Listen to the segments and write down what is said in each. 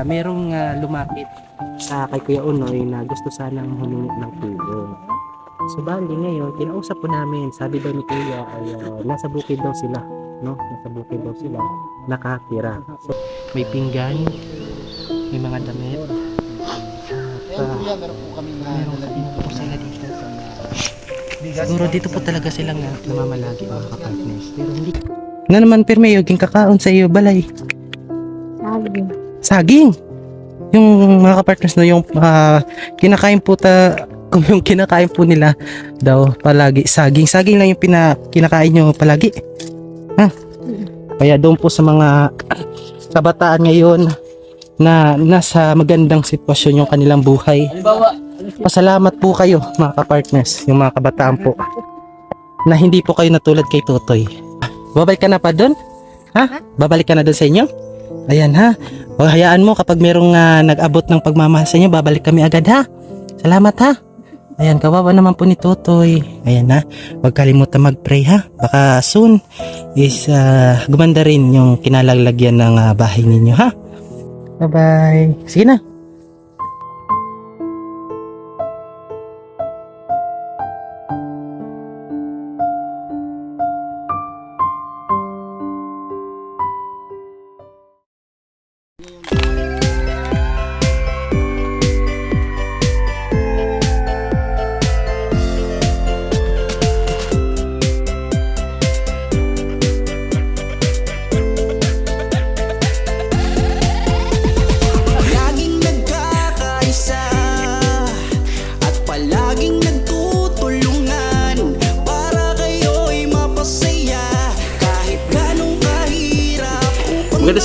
ah, merong ah, lumapit sa kay Kuya Unoy na gusto sanang humingi ng tulong. So bali ngayon, kinausap po namin, sabi daw ni Kuya ay ah, nasa bukid daw sila, no? Nasa bukid daw sila, nakatira. So, may pinggan, may mga damit, at ah, Kuya, meron po kami na meron din po sila dito. Siguro dito po talaga silang uh, namamalagi mga kapartners. Pero hindi. Na naman pirme yung kakaon sa iyo balay. Sabi. Saging. Yung mga kapartners no, yung ah, kinakain po ta kung yung kinakain po nila daw palagi saging. Saging lang yung pina, kinakain nyo palagi. Ha? Kaya doon po sa mga kabataan ngayon na nasa magandang sitwasyon yung kanilang buhay. Pasalamat po kayo mga kapartners, yung mga kabataan po na hindi po kayo natulad kay Totoy. Babalik ka na pa doon? Ha? Babalik ka na doon sa inyo? Ayan ha. O hayaan mo kapag merong ah, nag-abot ng pagmamahal sa inyo, babalik kami agad ha. Salamat ha. Ayan, kawawa naman po ni Totoy. Ayan ha. Huwag kalimutan mag-pray ha. Baka soon is ah, gumanda rin yung kinalalagyan ng ah, bahay ninyo ha. Bye-bye. Sige na.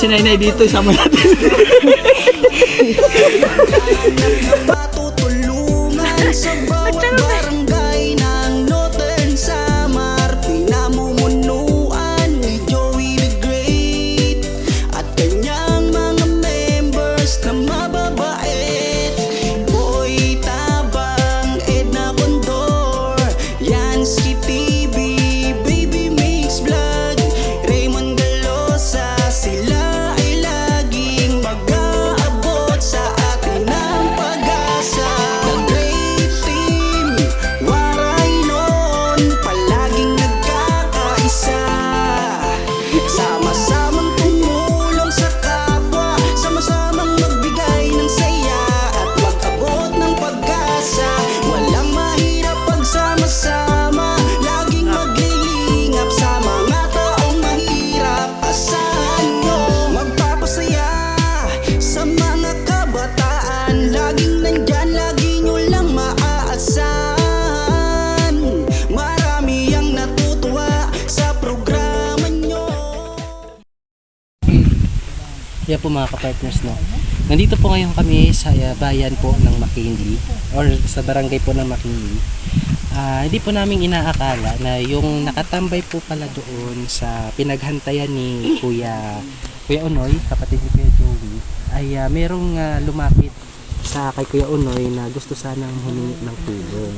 Si Nainay dito, isama natin. matutulungan Sa Yan po mga kapartners no. Nandito po ngayon kami sa uh, bayan po ng McKinley or sa barangay po ng McKinley. Ah, hindi po namin inaakala na yung nakatambay po pala doon sa pinaghantayan ni Kuya Kuya Unoy, kapatid ni Kuya Joey, ay ah, merong ah, lumapit sa kay Kuya Unoy na gusto sanang humingi ng tulong.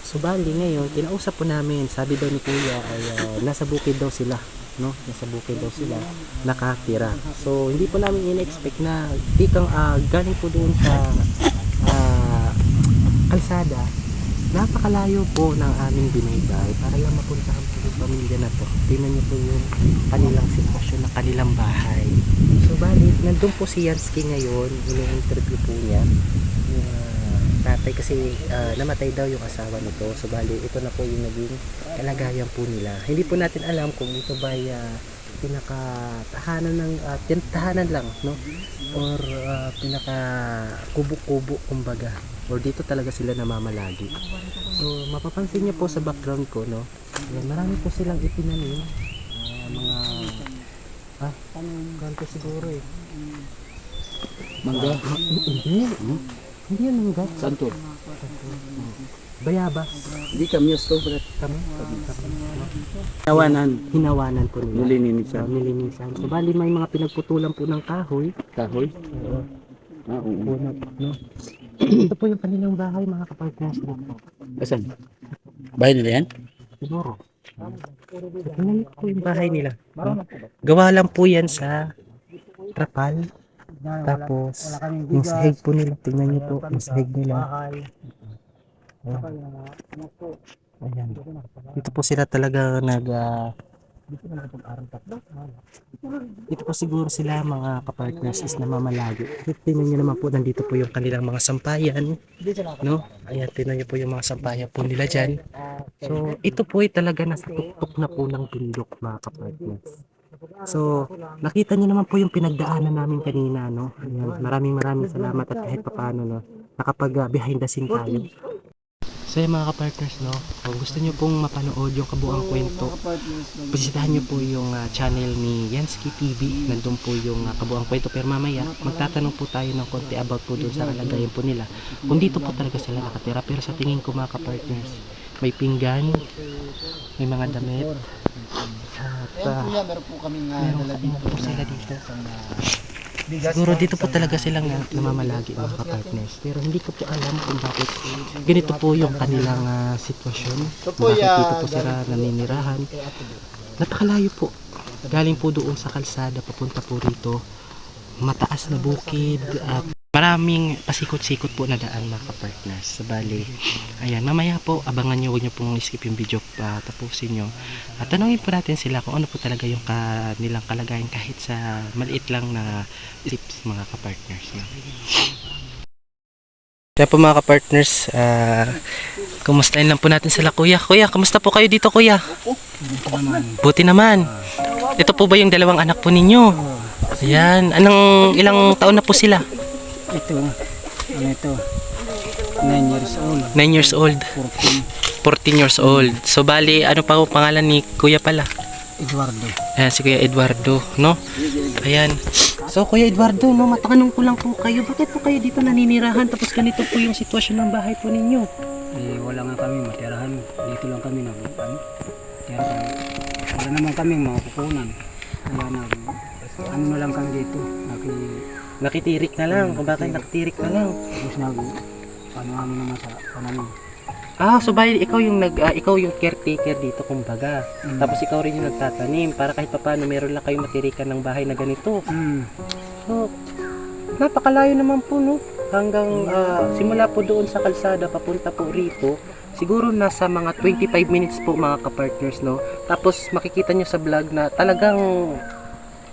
So bali ngayon, kinausap po namin, sabi daw ni Kuya ay ah, nasa bukid daw sila, no? Nasa bukid daw sila nakatira. So hindi po namin in-expect na ikang ah, galing po doon sa ah, kalsada. Napakalayo po ng aming binaybay para lang mapuntahan po yung pamilya na to. Tingnan niyo po yung kanilang sitwasyon ng kanilang bahay. So bali, nandun po si Yansky ngayon, ini-interview po niya ah, tatay kasi ah, namatay daw yung asawa nito. So bali, ito na po yung naging kalagayan po nila. Hindi po natin alam kung ito ba ay ah, pinaka tahanan ng ah, tin- tahanan lang, no? Or ah, pinaka kubo-kubo kumbaga. Or dito talaga sila namamalagi. So mapapansin niyo po sa background ko, no? Yan, marami po silang itinanim. Ah, mga ah, ganito siguro eh. Mangga. Hindi. Yan mangga. Saan to? Bayabas. Hindi kami to, bro. Kami. kami. Tawanan. Hinawanan po nila. Muli ni So, Nisan. nilinisan. So, bali may mga pinagputulan po ng kahoy. Kahoy. Ah, oo. Puno, no? Ito po yung kanilang bahay, mga kapartners po. Asan? Bahay nila yan? Siguro. Tingnan po yung bahay nila. Gawa lang po yan sa trapal Tapos, yung sahig po nila, tingnan niyo po, yung sahig nila. Ayan. Dito po sila talaga nag ah, dito po siguro sila mga kapartners is namamalagi. Tingnan niyo naman po, nandito po yung kanilang mga sampayan. No? Ayan, tingnan niyo po yung mga sampayan po nila dyan. So, ito po ay talaga nasa tuktok na po ng bundok mga kapartners. So, nakita niyo naman po yung pinagdaanan namin kanina, no? Ayan, maraming maraming salamat at kahit papaano, no? Nakapag ah, behind the scene tayo. So, yung mga kapartners, no? Kung gusto niyo pong mapanood yung kabuang kwento, bisitahan niyo po yung ah, channel ni Yansky TV. Nandun po yung ah, kabuang kwento. Pero mamaya, magtatanong po tayo ng konti about po doon sa kalagayan po nila. Kung dito po talaga sila nakatira. Pero sa tingin ko mga kapartners, may pinggan, may mga damit, at ah, meron po kaming meron ano po sila dito. Siguro dito po talaga silang na- namamalagi mga kapartners. Pero hindi ko po alam kung bakit ganito po yung kanilang ah, sitwasyon. Bakit dito po sila naninirahan. Napakalayo po. Galing po doon sa kalsada papunta po rito. Mataas na bukid at maraming pasikot-sikot po na daan mga kapartners. Sa bali, ayan, mamaya po, abangan nyo, huwag nyo pong skip yung video pa tapusin nyo. At tanongin po natin sila kung ano po talaga yung kanilang kalagayan kahit sa maliit lang na tips mga kapartners. No? Kaya po mga kapartners, uh, kumustahin lang po natin sila kuya. Kuya, kamusta po kayo dito kuya? Buti naman. Ito po ba yung dalawang anak po ninyo? Ayan, anong ilang taon na po sila? Ito, ano ito? 9 years old. 9 years old, 14. 14 years old. So bali, ano pa po pangalan ni kuya pala? Eduardo. Ayan, si Kuya Eduardo, no? Ayan. So, Kuya Eduardo, no, matanong ko lang po kayo, bakit po kayo dito naninirahan tapos ganito po yung sitwasyon ng bahay po ninyo? Eh, wala nga kami matirahan. Dito lang kami nag, ano, kami. Wala naman kami makukunan. Kaya nag, ano na lang kami dito. Naki, Nakitirik na lang, kung bakit nakitirik na lang. tapos nag, ano ano naman sa panamin. Ah, so bali, ikaw yung nag, ah, ikaw yung caretaker dito, kumbaga. Mm. Tapos ikaw rin yung nagtatanim para kahit papaano meron lang kayong matirikan ng bahay na ganito. Mm. So, napakalayo naman po, no? Hanggang ah, simula po doon sa kalsada, papunta po rito, siguro nasa mga 25 minutes po mga kapartners, no? Tapos makikita nyo sa vlog na talagang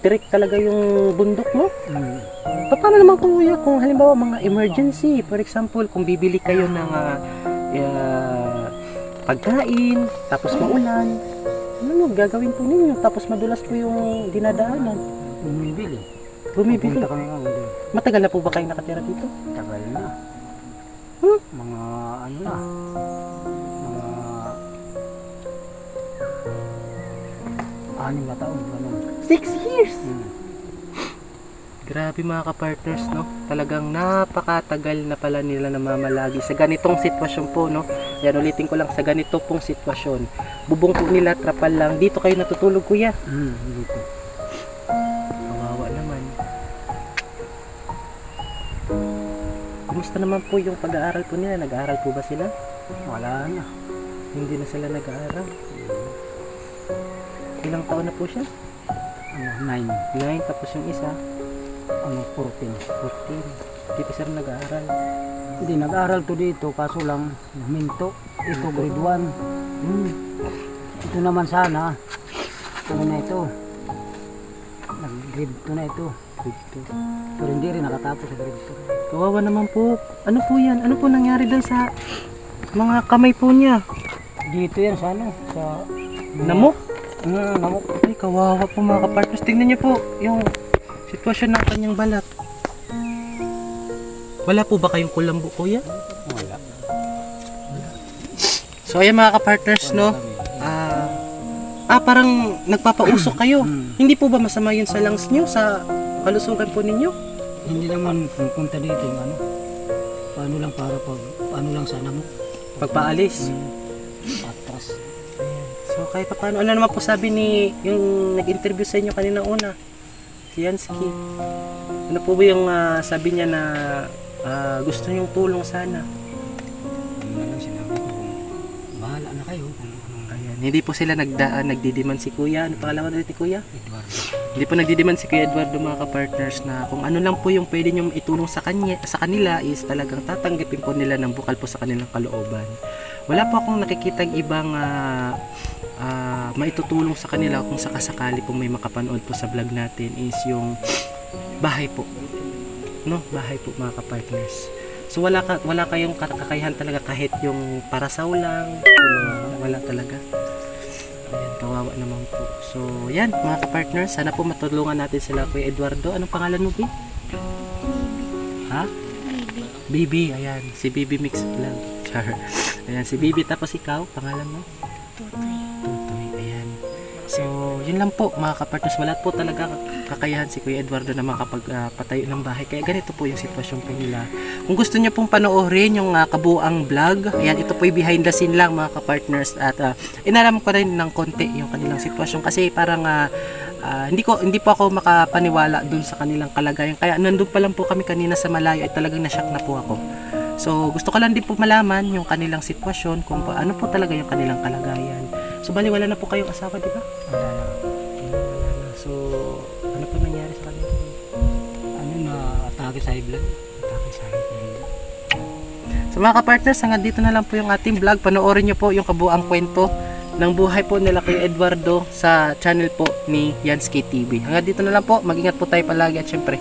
direct talaga yung bundok, no? Mm. Pa- Paano naman kuya kung halimbawa mga emergency, for example, kung bibili kayo ng ah, pagkain, tapos maulan, ano gagawin po ninyo? Tapos madulas po yung dinadaanan. Bumibili. Bumibili. Punta kami nga. Matagal na po ba kayo nakatira dito? Tagal na. Hmm? Mga ano na. Mga anim na taon. Ganun. Six years! Mm. Grabe mga kapartners, no? Talagang napakatagal na pala nila namamalagi sa ganitong sitwasyon po, no? Yan, ulitin ko lang, sa ganito pong sitwasyon. Bubong po nila, trapal lang. Dito kayo natutulog, kuya. Mm, dito. Kawawa naman. Kumusta naman po yung pag-aaral po nila? Nag-aaral po ba sila? Wala na. Hindi na sila nag-aaral. Ilang taon na po siya? Ano, nine. 9, tapos yung isa, Ano, 14. 14. Hindi pa sila nag-aaral. Hindi, nag-aral to dito, kaso lang, naminto. Ito, grade 1. Hmm. Ito naman sana. Ano na ito? Nag-grade 2 na ito. Good to. Pero hindi rin nakatapos sa grade 2. Kawawa naman po. Ano po yan? Ano po nangyari doon sa mga kamay po niya? Dito yan sa ano, sa... Namok? Mm, namok. Ay, kawawa po mga kapartners. Tingnan niyo po yung sitwasyon ng kanyang balat. Wala po ba kayong kulambo, kuya? Wala. So, ayan mga kapartners, no? Ah, ah, parang nagpapausok kayo. Hmm. Hindi po ba masama yun sa lungs niyo, sa kalusugan po ninyo? Hindi naman pupunta dito yung ano. Paano lang para pag... Paano lang sa namok. Pagpaalis. Atras. Kahit pa paano, ano naman po sabi ni yung nag-interview sa inyo kanina una? Si Yansky. Ano po ba yung ah, sabi niya na ah, gusto niyong tulong sana? Ano lang sinabi ko. Bahala na kayo. Kung ano, Ayan, hindi po sila nagdaan, nagdidiman si Kuya. Ano pangalaman ulit ni Kuya? Eduardo. Hindi po nagdidiman si Kuya Eduardo mga ka-partners na kung ano lang po yung pwede nyo itulong sa, kanya, sa kanila is talagang tatanggapin po nila ng bukal po sa kanilang kalooban. Wala po akong nakikitang ibang ah, ah, maitutulong sa kanila kung sakasakali po may makapanood po sa vlog natin is yung bahay po. No, bahay po mga ka-partners. So wala ka wala kayong kakayahan talaga kahit yung parasaw lang, yung mga wala talaga. Ayan, kawawa naman po. So, yan, mga ka-partners, sana po matulungan natin sila Kuya Eduardo. Anong pangalan mo, Bi? Ha? Bibi, ayan. Si Bibi Mix Vlog. Char. Ayan, si Bibi. Tapos ikaw, pangalan mo? Tutoy. Yun lang po, mga ka-partners. Wala po talaga kakayahan si Kuya Eduardo na makapagpatayo ng bahay. Kaya ganito po yung sitwasyon po nila. Kung gusto niyo pong panoorin yung uh, kabuang vlog, ayan, ito po yung behind the scene lang mga ka-partners. At uh, inalam ko rin ng konti yung kanilang sitwasyon. Kasi parang ah, ah, hindi ko hindi po ako makapaniwala dun sa kanilang kalagayan. Kaya nandun pa lang po kami kanina sa malayo ay talagang nasyak na po ako. So gusto ko lang din po malaman yung kanilang sitwasyon kung pa, ano po talaga yung kanilang kalagayan. So bali wala na po kayong asawa, di ba? Wala na. Wala na. So ano po nangyari sa kanila? Ano na, atake sa high blood. Atake sa akin. So mga ka-partners, hanggang dito na lang po yung ating vlog. Panoorin nyo po yung kabuang kwento ng buhay po nila kay Eduardo sa channel po ni Yansky TV. Hanggang dito na lang po. Mag-ingat po tayo palagi at syempre,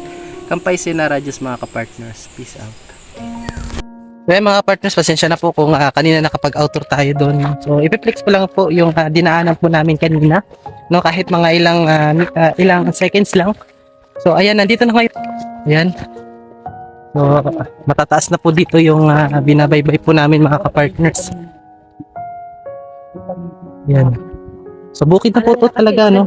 kampay na Radios mga ka-partners. Peace out. Well, mga partners, pasensya na po kung ah, kanina nakapag-outro tayo doon. So, ipiplex ko lang po yung ah, dinaanan po namin kanina. No, kahit mga ilang mi- ah, ilang seconds lang. So, ayan, nandito na ngayon. Ayan. So, matataas na po dito yung ah, binabaybay po namin mga ka-partners. Yan. So, bukid na po to talaga, no?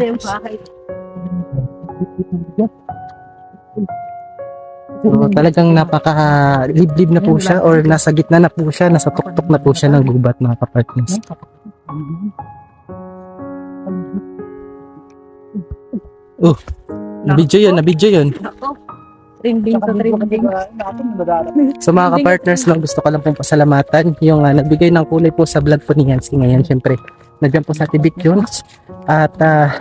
So, talagang napaka-liblib na po siya or nasa gitna na po siya, nasa tuktok na po siya ng gubat mga ka-partners. Oh, na-video yun, na-video yun. Trending sa trending. So mga ka-partners lang, gusto ko lang pong pasalamatan yung ah, nagbigay ng kulay po sa vlog po ni Yancy ngayon. Siyempre, nandiyan po sa Tibik Jones. At ah,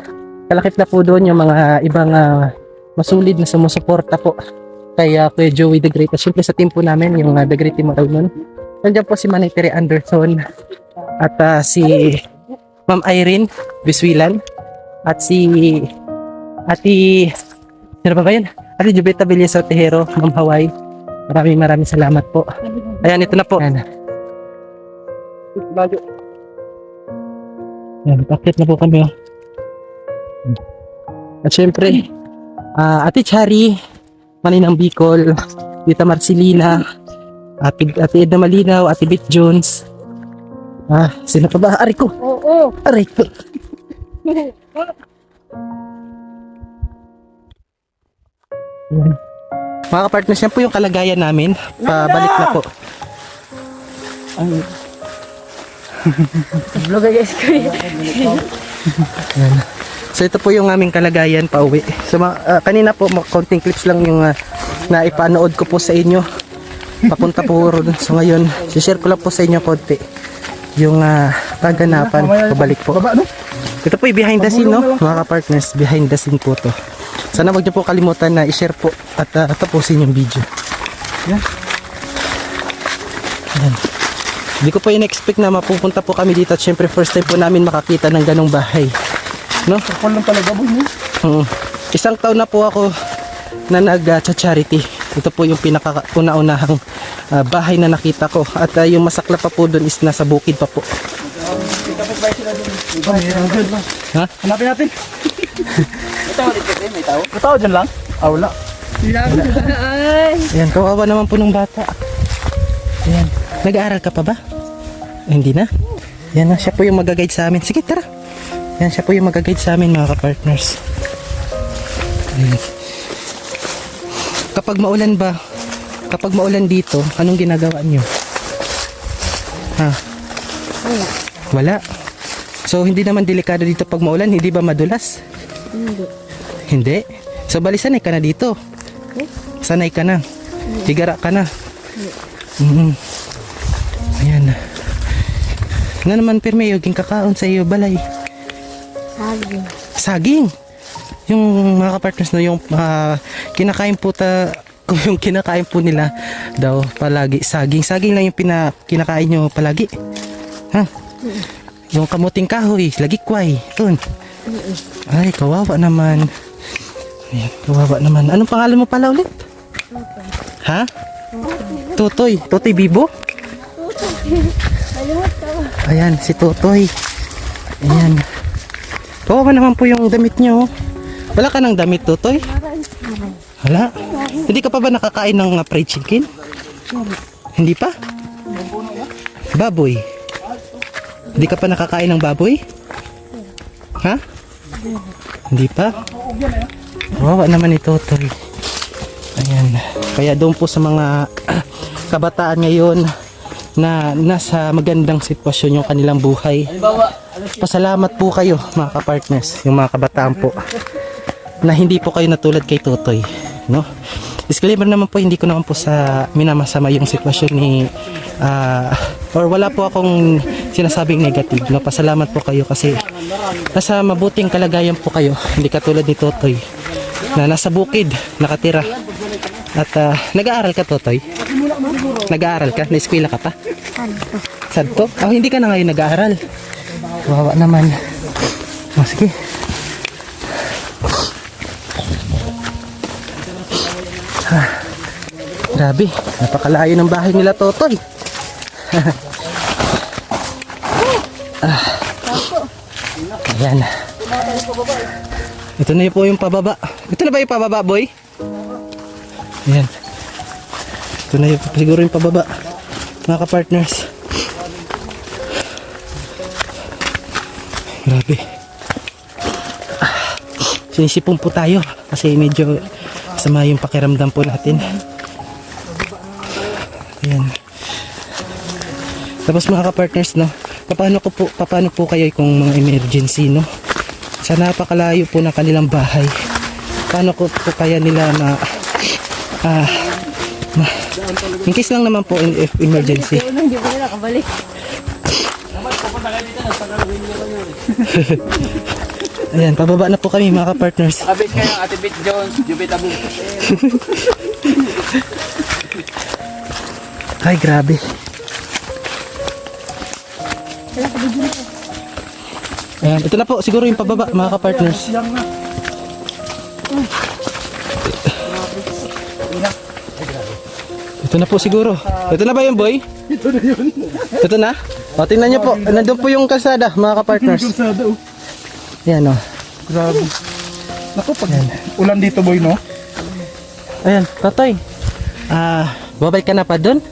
kalakip na po doon yung mga ibang ah, masulid na sumusuporta po kay ah, Kuya Joey The Great. At siyempre sa team po namin, yung uh, The Great Team Noon. Nandiyan po si Manay Tere Anderson at ah, si Ma'am Irene Biswilan at si Ati Sino pa ba yun? Ate Jubeta Belisa Tejero, Ma'am Hawaii. Maraming maraming salamat po. Ayan, ito na po. Ayan. Ayan, bakit na po kami. oh. At syempre, ah Ate Chari, Maninang Bicol, Tita Marcelina, Ate, Ate Edna Malinaw, Ate Bit Jones. Ah, sino pa ba? Aray ko! Oo. Aray ko! Mga kapartners, yan po yung kalagayan namin. Pabalik na po. Ang Vlog guys ko. Yan. So ito po yung aming kalagayan pa uwi. So ah, kanina po konting clips lang yung uh, na ipanood ko po sa inyo. Papunta po ron. So ngayon, share ko lang po sa inyo konti yung uh, kaganapan pabalik po. Ito po yung behind the scene no, mga partners, behind the scene po to. Sana wag niyo po kalimutan na i-share po at uh, tapusin yung video. Yan. Yan. Hindi ko po in-expect na mapupunta po kami dito at syempre first time po namin makakita ng ganong bahay. No? Kapal lang talaga mo. Mm. Isang taon na po ako na nag-charity. Ito po yung pinaka-una-unahang ah, bahay na nakita ko. At ah, yung masakla pa po doon is nasa bukid pa po. Ha? Hanapin natin. may tao? May tao dyan lang? Ah, wala. Ay. Ayan, kawawa naman po ng bata. Ayan. Nag-aaral ka pa ba? Eh, hindi na. Yan na, siya po yung mag-guide sa amin. Sige, tara. Yan, siya po yung mag-guide sa amin, mga ka-partners. Ayan. Kapag maulan ba, kapag maulan dito, anong ginagawa niyo? Ha? Wala. So, hindi naman delikado dito pag maulan, hindi ba madulas? Hindi. Hindi. So, bali sanay ka na dito. Sanay ka na. Higara ka na. Mm. Ayan. Nga naman, pirme, yung kakaon sa iyo, balay. Sabi. Saging. yung mga kapartners no, yung ah, kinakain po ta kung yung kinakain po nila daw palagi saging. Saging lang yung pina, kinakain nyo palagi. Ha? Yung kamuting kahoy, lagi kway. Yun. Ay, kawawa naman. Ayan, kawawa naman. Anong pangalan mo pala ulit? Ha? Tutoy. Tutoy Bibo? Ayan, si Tutoy. Ayan. Kawawa naman po yung damit niyo. oh. Wala ka ng damit, Tutoy? Wala. Hindi ka pa ba nakakain ng uh, fried chicken? Hindi pa? Baboy. Hindi ka pa nakakain ng baboy? Ha? Hindi pa? Kawawa naman ni Totoy. Ayan. Kaya doon po sa mga kabataan ngayon na nasa magandang sitwasyon yung kanilang buhay. Pasalamat po kayo mga kapartners, yung mga kabataan po na hindi po kayo natulad kay Totoy, no? Disclaimer naman po, hindi ko naman po sa minamasama yung sitwasyon ni ah, or wala po akong sinasabing negative, no? Pasalamat po kayo kasi nasa mabuting kalagayan po kayo, hindi katulad ni Totoy na nasa bukid nakatira. At ah, nag-aaral ka Totoy? Nag-aaral ka? Na-eskwela ka pa? Santo? Oh, hindi ka na ngayon nag-aaral. Wawa naman. Oh, sige. Ah, grabe, napakalayo ng bahay nila Totoy. ah. Ayan. Ito na po yung pababa. Ito na ba yung pababa, boy? Ayan. Ito na yung siguro yung pababa. Mga ka-partners. Grabe. Ah, sinisipon po tayo kasi medyo sama yung pakiramdam po natin. Ayan. Tapos mga ka-partners, no? Paano, ko po, paano po kayo kung mga emergency, no? Sa napakalayo po ng kanilang bahay. Paano ko po kaya nila na ah, ma, in case lang naman po in, if emergency. Hindi pa nila kabalik. Ayan, pababa na po kami mga ka-partners. Abit kayo, Ate Bit Jones, Jubit Abu. Ay, grabe. Ayan, ito na po siguro yung pababa mga ka-partners. Ito na po siguro. Ito na ba yung boy? Ito na yun. Ito na? O, tingnan nyo po. Nandun po yung kalsada, mga ka-partners. Kalsada, oh. Yan o. Grabe. Naku, pag ulan dito, boy, no? Ayan, Totoy. Ah, babalik ka na pa doon?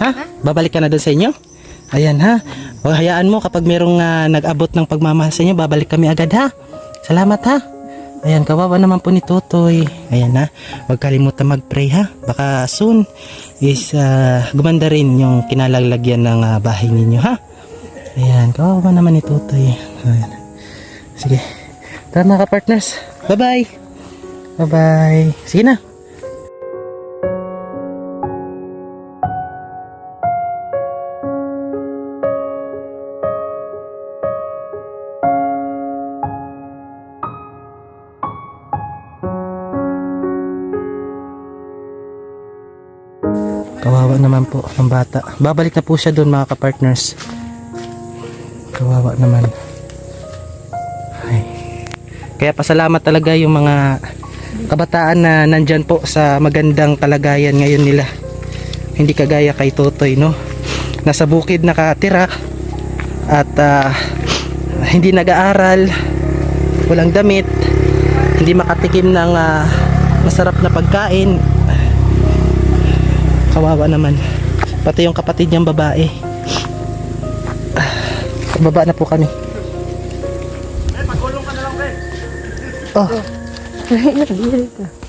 Ha? Babalik ka na doon sa inyo? Ayan ha. O hayaan mo kapag merong ah, nag-abot ng pagmamahal sa inyo, babalik kami agad ha. Salamat ha. Ayan, kawawa naman po ni Totoy. Ayan ha. Huwag kalimutan mag-pray ha. Baka soon is ah, gumanda rin yung kinalalagyan ng ah, bahay ninyo ha. Ayan, kawawa naman ni Totoy. Ayan. Sige. Tara mga ka-partners. Bye-bye. Bye-bye. Sige na. Po ang bata. Babalik na po siya doon mga kapartners. Kawawa naman. Ay. Kaya pasalamat talaga yung mga kabataan na nandyan po sa magandang kalagayan ngayon nila. Hindi kagaya kay Totoy, no? Nasa bukid nakatira at ah, hindi nag-aaral, walang damit, hindi makatikim ng ah, masarap na pagkain, Kawawa naman. Pati yung kapatid niyang babae. Ah, Baba na po kami. Oh.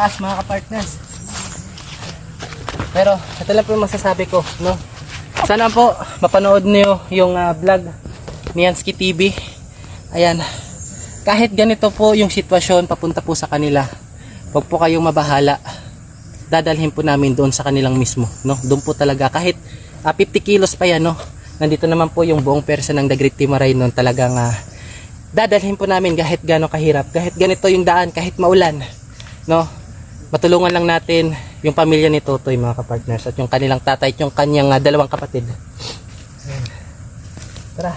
Taas mga kapartners. Pero ito lang po yung masasabi ko, no? Sana po mapanood niyo yung ah, vlog ni Yansky TV. Ayan. Kahit ganito po yung sitwasyon papunta po sa kanila. Huwag po kayong mabahala. Dadalhin po namin doon sa kanilang mismo, no? Doon po talaga kahit ah, 50 kilos pa yan, no? Nandito naman po yung buong persa ng The Great Timaray noon talagang ah, dadalhin po namin kahit gano'ng kahirap, kahit ganito yung daan, kahit maulan, no? Matulungan lang natin yung pamilya ni Totoy mga kapartners at yung kanilang tatay at yung kanyang ah, dalawang kapatid. Ayan. Tara.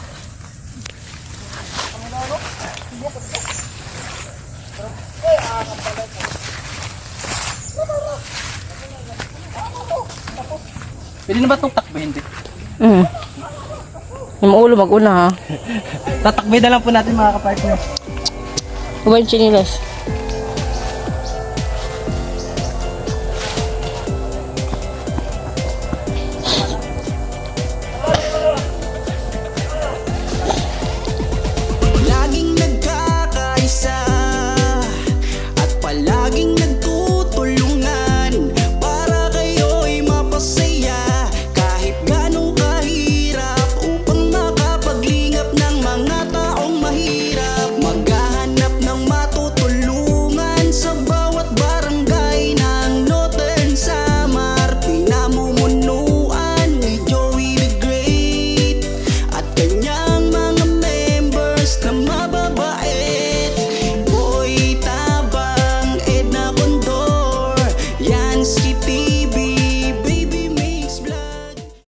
Pwede na ba itong takbo hindi? Mm. Yung maulo mag-una ha. Tatakbo na lang po natin mga kapartners. Huwag yung chinilas.